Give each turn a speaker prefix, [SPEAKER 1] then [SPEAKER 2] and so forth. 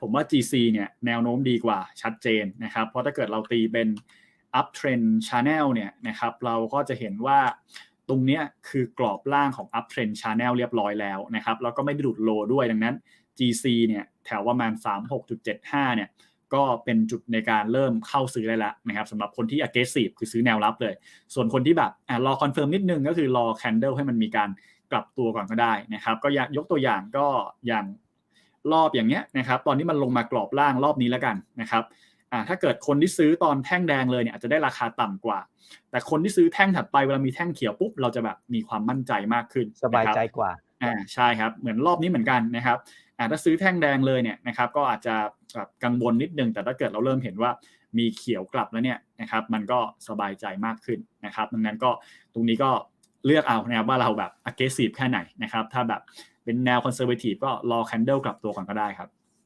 [SPEAKER 1] ผมว่า GC เนี่ยแนวโน้มดีกว่าชัดเจนนะครับ เพราะถ้าเกิดเราตีเป็น up trend channel เนี่ยนะครับเราก็จะเห็นว่าตรงเนี้ยคือกรอบล่างของ up trend channel เรียบร้อยแล้วนะครับแล้วก็ไม่ได้ดุดโลด้วยดังนั้น GC เนี่ยแถวประมาณ 36.75 เนี่ยก็เป็นจุดในการเริ่มเข้าซื้อได้แล้วนะครับสำหรับคนที่ aggressive คือซื้อแนวรับเลย ส่วนคนที่แบบอรอคอนเฟิร์มนิดนึงก็คือรอ candle ให้มันมีการกลับตัวก่อนก็ได้นะครับ ก็ยกตัวอย่างก็อย่าง รอบอย่างเงี้ยนะครับตอนนี้มันลงมากรอบล่างรอบนี้แล้วกันนะครับอ่าถ้าเกิดคนที่ซื้อตอนแท่งแดงเลยเนี่ยอาจจะได้ราคาต่ำกว่า แต่คนที่ซื้อแท่งถัดไปเวลามีแท่งเขียวปุ๊บเราจะแบบมีความมั่นใจมากขึ้น
[SPEAKER 2] สบาย
[SPEAKER 1] นะครับ
[SPEAKER 2] ใจกว่า
[SPEAKER 1] อ่าใช่ครับเหมือนรอบนี้เหมือนกันนะครับอ่าถ้าซื้อแท่งแดงเลยเนี่ยนะครับก็อาจจะแบบกังวลนิดนึง แต่ถ้าเกิดเราเริ่มเห็นว่ามีเขียวกลับแล้วเนี่ยนะครับมันก็สบายใจมากขึ้นนะครับดังนั้นก็ตรงนี้ก็เลือกเอานะครับว่าเราแบบ aggressive แค่ไหนนะครับถ้าแบบ เป็นแนวคอนเซอร์เวทีฟก็รอคันเดลกลับตัวก่อนก็ได้ครับ